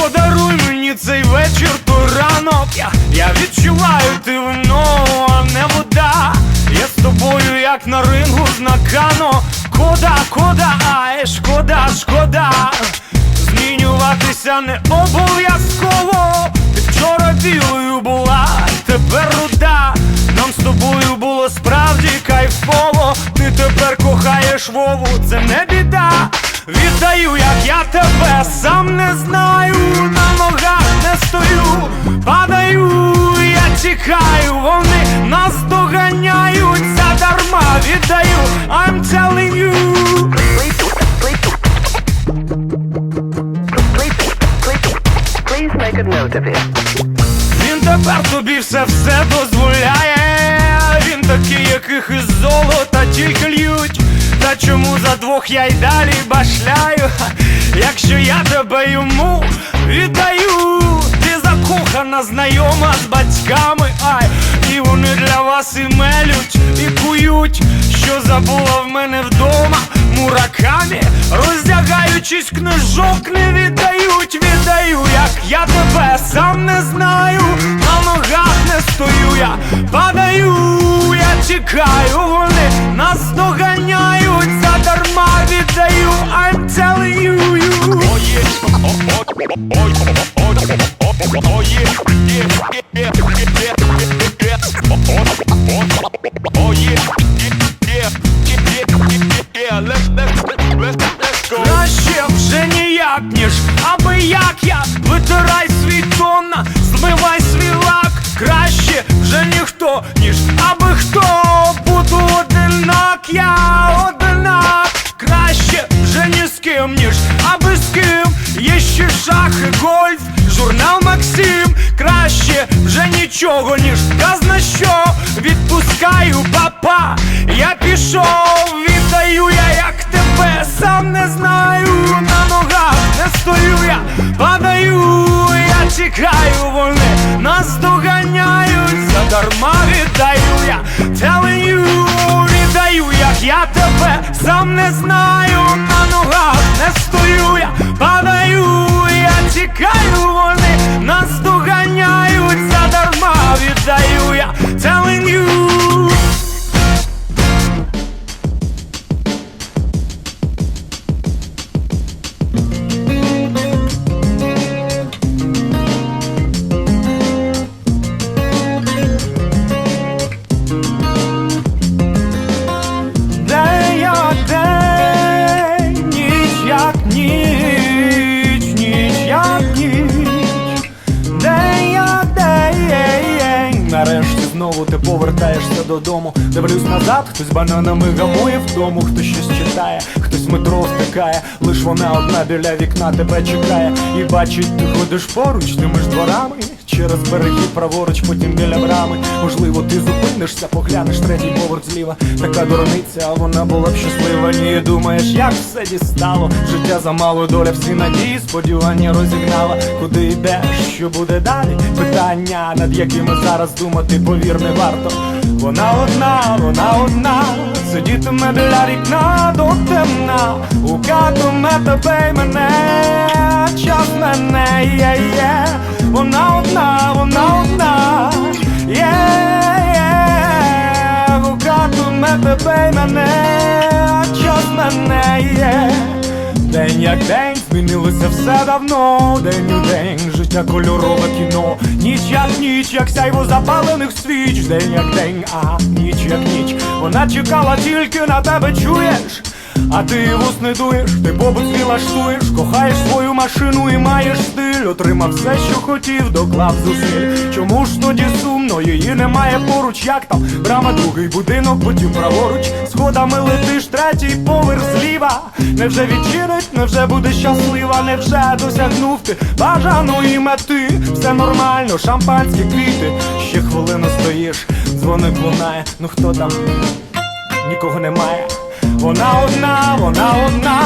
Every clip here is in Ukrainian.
Подаруй мені цей вечір, той ранок я, відчуваю ти вино, а не вода. Я з тобою, як на рингу з накано. Кода, кода, ай, шкода, шкода. Змінюватися не обов'язково. Ти вчора білою була, тепер руда. Нам з тобою було справді кайфово. Ти тепер кохаєш Вову, це не біда. Віддаю, як я тебе сам не of it. Він тепер тобі все все дозволяє. Він такий, яких із золота тільки льють. Та чому за двох я й далі башляю? Якщо я тебе йому віддаю, ти закохана, знайома з батьками, ай, і вони для вас і мелють, і кують, що забула в мене вдома. Муракамі, роздягаючись, книжок не віддаю, я тебе сам не знаю, на ногах не стою я, падаю, я чекаю, вони нас доганяють, задарма віддаю, I'm telling you, you. Є шах і гольф, журнал Максим. Краще вже нічого, ніж казна що Відпускаю папа, я пішов, віддаю я як тебе. Сам не знаю, на ногах не стою я, падаю, я тікаю, вони нас доганяють, задарма віддаю я, you, віддаю, як я тебе. Сам не знаю, я тікаю, вони нас доганяють, задарма віддаю. Я, повертаєшся додому. Дивлюсь назад, хтось бананами гамує в тому, хтось щось читає, хтось метро втикає, лиш вона одна біля вікна тебе чекає. І бачить, ти ходиш поруч тими ж дворами. Через береги праворуч, потім біля брами. Можливо, ти зупинишся, поглянеш третій поверх зліва. Така дурниця, вона була б щаслива. Ні, думаєш, як все дістало? Життя замало, доля всі надії, сподівання розігнала. Куди йдеш, що буде далі? Питання, над якими зараз думати, повір, не варто. Вона одна, вона одна Сидітиме біля вікна до темна. Укатиме тебе й мене Час мене, є, є Вона одна, вона одна. Є, Гукатиме тебе й мене Час мене, є. День як день, змінилося все давно, день у день, життя кольорове кіно, ніч як ніч, як сяйво запалених свіч, день як день, а ніч як ніч. Вона чекала тільки на тебе, чуєш? А ти вус не ти побут свій лаштуєш, кохаєш свою машину і маєш стиль, отримав все, що хотів, доклав зусиль. Чому ж тоді сумно, її немає поруч, як там? Брама, другий будинок, потім праворуч, сходами летиш, третій поверх зліва. Невже відчинить, невже буде щаслива, невже досягнув ти бажаної мети, все нормально, шампанські квіти, ще хвилину стоїш, дзвоник лунає, ну хто там? Нікого немає. Вона одна, вона одна,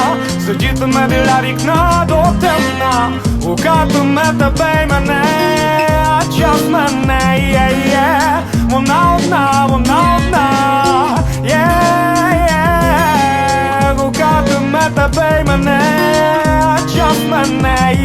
сидітиме біля вікна до темна, гукатиме тебе й мене, а час мене є, є. Вона одна, вона одна, є, є. Гукатиме тебе й мене, а час мене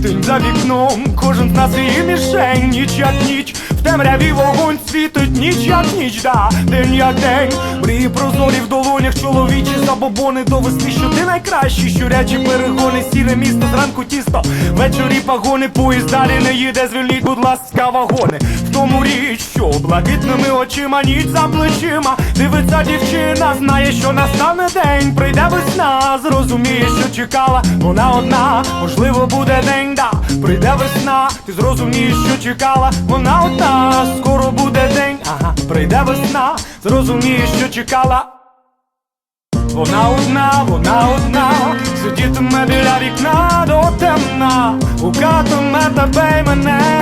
квітень за вікном, кожен з нас її мішень, ніч як ніч, в темряві вогонь світить, ніч як ніч, да, день як день, мрії прозорі в долонях, чоловічі забобони. До весни, що ти найкращий, щурячі перегони, сіре місто, зранку тісто, ввечері пагони, поїзд далі не їде, звільніть, будь ласка, вагони. В тому річ, що блакитними очима, ніч за плечима, дивиться дівчина, знає, що настане день, прийде весна, зрозуміє, що чекала, вона одна, можливо, буде день, да, прийде весна, ти зрозумієш, що чекала, вона одна, скоро буде день, ага, прийде весна, зрозумієш, що чекала. Вона одна, вона одна, сидітиме біля вікна до темна, гукатиме тебе й мене,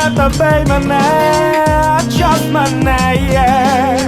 є. Гукатиме тебе мене, а час мене є.